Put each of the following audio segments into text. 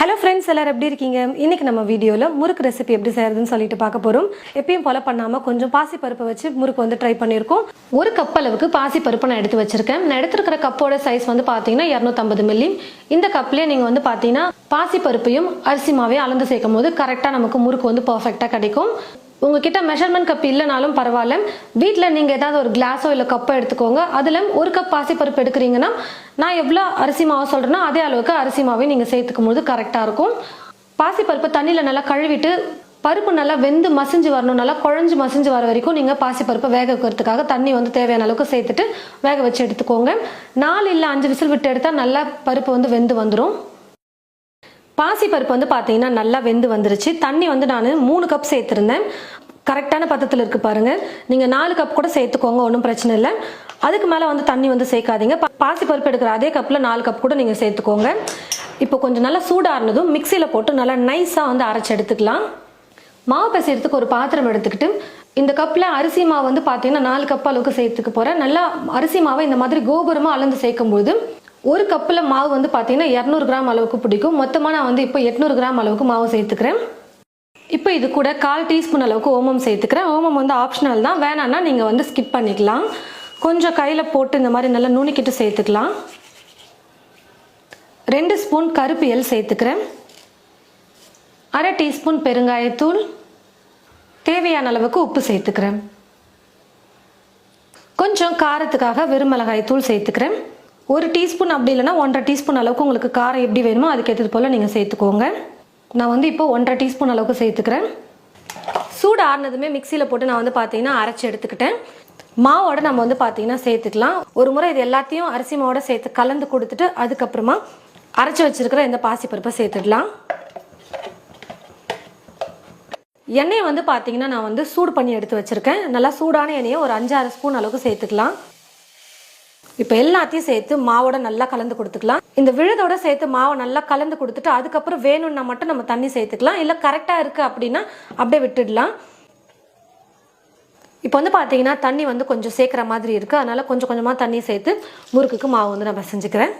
Hello friends எல்லாரும் எப்படி இருக்கீங்க? இன்னைக்கு நம்ம வீடியோவில் முறுக்கு ரெசிபி எப்படி செய்யறதுன்னு சொல்லிட்டு பார்க்க போகிறோம் எப்பயும் போல பண்ணாமல் கொஞ்சம் பாசி பருப்பை வச்சு முறுக்கு வந்து ட்ரை பண்ணியிருக்கோம். ஒரு கப் அளவுக்கு பாசி நான் எடுத்து வச்சிருக்கேன். நான் எடுத்துருக்கிற கப்போட சைஸ் வந்து பார்த்தீங்கன்னா இரநூத்தம்பது மில்லி இந்த கப்லேயே நீங்கள் வந்து பார்த்தீங்கன்னா பாசி பருப்பையும் அரிசி மாவையும் அளந்து சேர்க்கும் போது கரெக்டாக நமக்கு முறுக்கு வந்து பர்ஃபெக்டாக கிடைக்கும். உங்ககிட்ட மெஷர்மெண்ட் கப் இல்லைனாலும் பரவாயில்ல. வீட்டில் நீங்கள் ஏதாவது ஒரு கிளாஸோ இல்லை கப்போ எடுத்துக்கோங்க. அதில் ஒரு கப் பாசிப்பருப்பு எடுக்கிறீங்கன்னா நான் எவ்வளோ அரிசி மாவு சொல்கிறேனோ அதே அளவுக்கு அரிசி மாவையும் நீங்கள் சேர்த்துக்கும் போது கரெக்டாக இருக்கும். பாசிப்பருப்பு தண்ணியில் நல்லா கழுவிட்டு பருப்பு நல்லா வெந்து மசிஞ்சு வரணும். நல்லா குழஞ்சு மசிஞ்சு வர வரைக்கும் நீங்கள் பாசிப்பருப்பை வேக வைக்கிறதுக்காக தண்ணி வந்து தேவையான அளவுக்கு சேர்த்துட்டு வேக வச்சு எடுத்துக்கோங்க. நாலு இல்லை அஞ்சு விசில் விட்டு எடுத்தால் நல்லா பருப்பு வந்து வெந்து வந்துடும் பாசிப்பருப்பு வந்து பார்த்தீங்கன்னா நல்லா வெந்து வந்துருச்சு. தண்ணி வந்து நான் மூணு கப் சேர்த்துருந்தேன். கரெக்டான பதத்தில் இருக்குது பாருங்கள் நீங்கள் நாலு கப் கூட சேர்த்துக்கோங்க ஒன்றும் பிரச்சனை இல்லை. அதுக்கு மேலே வந்து தண்ணி வந்து சேர்க்காதீங்க. பா- பாசிப்பருப்பு எடுக்கிற அதே கப்பில் நாலு கப் கூட நீங்கள் சேர்த்துக்கோங்க. இப்போ கொஞ்சம் நல்லா சூடாறினதும் மிக்சியில் போட்டு நல்லா நைஸாக வந்து அரைச்சி எடுத்துக்கலாம். மாவு பிசைறதுக்கு ஒரு பாத்திரம் எடுத்துக்கிட்டு இந்த கப்பில் அரிசி மாவு வந்து பார்த்தீங்கன்னா நாலு கப் அளவுக்கு சேர்த்துக்க போகிறேன் நல்லா அரிசி மாவை இந்த மாதிரி கோபுரமாக அளந்து சேர்க்கும்போது ஒரு கப்பில் மாவு வந்து பார்த்தீங்கன்னா இரநூறு கிராம் அளவுக்கு பிடிக்கும். மொத்தமாக நான் வந்து இப்போ எட்நூறு கிராம் அளவுக்கு மாவு சேர்த்துக்கிறேன். இப்போ இது கூட கால் டீஸ்பூன் அளவுக்கு ஓமம் சேர்த்துக்கிறேன். ஓமம் வந்து ஆப்ஷனல் தான். வேணான்னா நீங்கள் வந்து ஸ்கிப் பண்ணிக்கலாம். கொஞ்சம் கையில் போட்டு இந்த மாதிரி நல்லா நுணுக்கிட்டு சேர்த்துக்கலாம். ரெண்டு ஸ்பூன் கருப்பு எல் சேர்த்துக்கிறேன். அரை டீஸ்பூன் பெருங்காயத்தூள். தேவையான அளவுக்கு உப்பு சேர்த்துக்கிறேன். கொஞ்சம் காரத்துக்காக வெறுமிளகாய் தூள் சேர்த்துக்கிறேன். ஒரு டீஸ்பூன் அப்படி இல்லைன்னா ஒன்றரை டீஸ்பூன் அளவுக்கு உங்களுக்கு காரம் எப்படி வேணுமோ அதுக்கேற்றது போல் நீங்கள் சேர்த்துக்கோங்க. நான் வந்து இப்போ ஒன்றரை டீஸ்பூன் அளவுக்கு சேர்த்துக்கிறேன். சூடு ஆறுனதுமே மிக்சியில் போட்டு நான் வந்து பார்த்தீங்கன்னா அரைச்சி எடுத்துக்கிட்டேன். மாவோட நம்ம வந்து பார்த்தீங்கன்னா சேர்த்துக்கலாம். ஒரு முறை இது எல்லாத்தையும் அரிசி மாவோட சேர்த்து கலந்து கொடுத்துட்டு அதுக்கப்புறமா அரைச்சி வச்சிருக்கிற இந்த பாசிப்பருப்பை சேர்த்துடலாம். எண்ணெயை வந்து பார்த்தீங்கன்னா நான் வந்து சூடு பண்ணி எடுத்து வச்சுருக்கேன். நல்லா சூடான எண்ணெயை ஒரு அஞ்சாறு ஸ்பூன் அளவுக்கு சேர்த்துக்கலாம். இப்போ எல்லாத்தையும் சேர்த்து மாவோட நல்லா கலந்து கொடுத்துக்கலாம். இந்த விழுதோட சேர்த்து மாவை நல்லா கலந்து கொடுத்துட்டு அதுக்கப்புறம் வேணும்னா மட்டும் நம்ம தண்ணி சேர்த்துக்கலாம். இல்லை கரெக்டாக இருக்குது அப்படின்னா அப்படியே விட்டுடலாம். இப்போ வந்து பார்த்தீங்கன்னா தண்ணி வந்து கொஞ்சம் சேர்க்குற மாதிரி இருக்குது அதனால் கொஞ்சம் கொஞ்சமாக தண்ணி சேர்த்து முறுக்குக்கு மாவு வந்து நான் செஞ்சுக்கிறேன்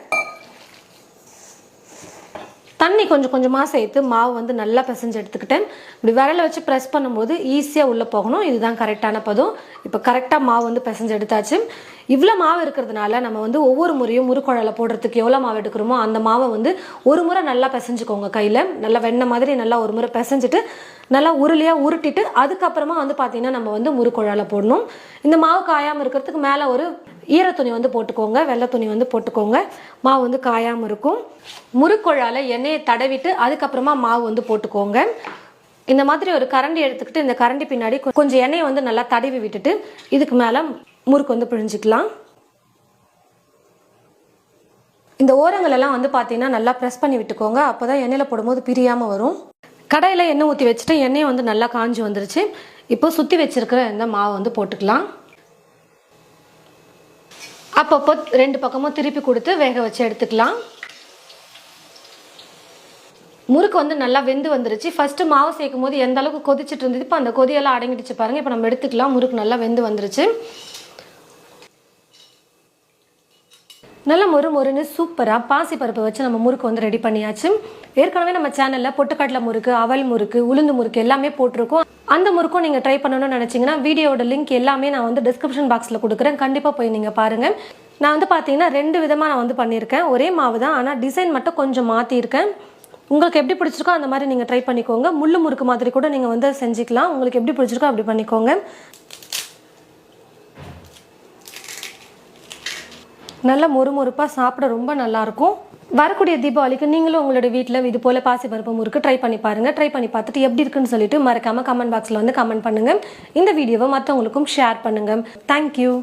தண்ணி கொஞ்சம் கொஞ்சமாக சேர்த்து மாவு வந்து நல்லா பிசைஞ்சு எடுத்துக்கிட்டேன். இப்படி விரலை வச்சு ப்ரெஸ் பண்ணும்போது ஈஸியாக உள்ளே போகணும். இதுதான் கரெக்டான பதம். இப்போ கரெக்டாக மாவு வந்து பிசைஞ்சு எடுத்தாச்சு. இவ்வளோ மாவு இருக்கிறதுனால நம்ம வந்து ஒவ்வொரு முறையும் முறுக்குழலை போடுறதுக்கு எவ்வளோ மாவு எடுக்கிறோமோ அந்த மாவை வந்து ஒரு முறை நல்லா பிசைஞ்சுக்கோங்க கையில். நல்லா வெண்ணெய் மாதிரி நல்லா ஒரு முறை பிசைஞ்சிட்டு நல்லா உருளையாக உருட்டிட்டு அதுக்கப்புறமா வந்து பார்த்திங்கன்னா நம்ம வந்து முறுக்குழலை போடணும். இந்த மாவு காயாமல் இருக்கிறதுக்கு மேலே ஒரு ஈர துணி வந்து போட்டுக்கோங்க வெள்ளை துணி வந்து போட்டுக்கோங்க. மாவு வந்து காயாமல் இருக்கும். முறுக்குழால எண்ணெயை தடவிட்டு அதுக்கப்புறமா மாவு வந்து போட்டுக்கோங்க. இந்த மாதிரி ஒரு கரண்டி எடுத்துக்கிட்டு இந்த கரண்டி பின்னாடி கொஞ்சம் எண்ணெயை வந்து நல்லா தடவி விட்டுட்டு இதுக்கு மேலே முறுக்கு வந்து பிழிஞ்சிக்கலாம். இந்த ஓரங்கள் எல்லாம் வந்து பார்த்தீங்கன்னா நல்லா ப்ரெஸ் பண்ணி விட்டுக்கோங்க. அப்போ தான் எண்ணெயில் போடும்போது பிரியாமல் வரும். கடையில் எண்ணெய் ஊற்றி வச்சுட்டு எண்ணெயை வந்து நல்லா காஞ்சி வந்துருச்சு. இப்போ சுற்றி வச்சுருக்கிற இந்த மாவை வந்து போட்டுக்கலாம். அப்பப்போ ரெண்டு பக்கமும் திருப்பி கொடுத்து வேக வச்சு எடுத்துக்கலாம். முறுக்கு வந்து நல்லா வெந்து வந்துருச்சு. ஃபஸ்ட்டு மாவு சேர்க்கும் போது எந்த அளவுக்கு கொதிச்சிட்டு இருந்தது? இப்போ அந்த கொதியெல்லாம் அடங்கிடுச்சு பாருங்கள் இப்போ நம்ம எடுத்துக்கலாம். முறுக்கு நல்லா வெந்து வந்துருச்சு. நல்ல மொறு மொறுன்னு சூப்பராக பாசி வச்சு நம்ம முறுக்கு வந்து ரெடி பண்ணியாச்சு. ஏற்கனவே நம்ம சேனலில் பொட்டுக்கடலை முறுக்கு அவல் முறுக்கு உளுந்து முறுக்கு எல்லாமே போட்டிருக்கோம். அந்த முறுக்கும் நீங்கள் ட்ரை பண்ணணும்னு நினச்சிங்கன்னா வீடியோட லிங்க் எல்லாமே நான் வந்து டிஸ்கிரிப்ஷன் பாக்ஸில் கொடுக்குறேன். கண்டிப்பாக போய் நீங்கள் பாருங்கள் நான் வந்து பார்த்தீங்கன்னா ரெண்டு விதமாக நான் வந்து பண்ணியிருக்கேன். ஒரே மாவு தான் ஆனால் டிசைன் மட்டும் கொஞ்சம் மாற்றியிருக்கேன் உங்களுக்கு எப்படி பிடிச்சிருக்கோ அந்த மாதிரி நீங்கள் ட்ரை பண்ணிக்கோங்க. முள்ளு முறுக்கு மாதிரி கூட நீங்கள் வந்து செஞ்சுக்கலாம். உங்களுக்கு எப்படி பிடிச்சிருக்கோ அப்படி பண்ணிக்கோங்க. நல்ல மொறுமொறுப்பாக சாப்பிட ரொம்ப நல்லாயிருக்கும். வரக்கூடிய தீபாவளிக்கு நீங்களும் உங்களோட வீட்டில் இது போல் பாசிப்பருப்பு முறுக்கு ட்ரை பண்ணி பாருங்கள் ட்ரை பண்ணி பார்த்துட்டு எப்படி இருக்குன்னு சொல்லிட்டு மறக்காமல் கமெண்ட் பாக்ஸில் வந்து கமெண்ட் பண்ணுங்கள் இந்த வீடியோவை மற்றவங்களுக்கும் ஷேர் பண்ணுங்கள் தேங்க்யூ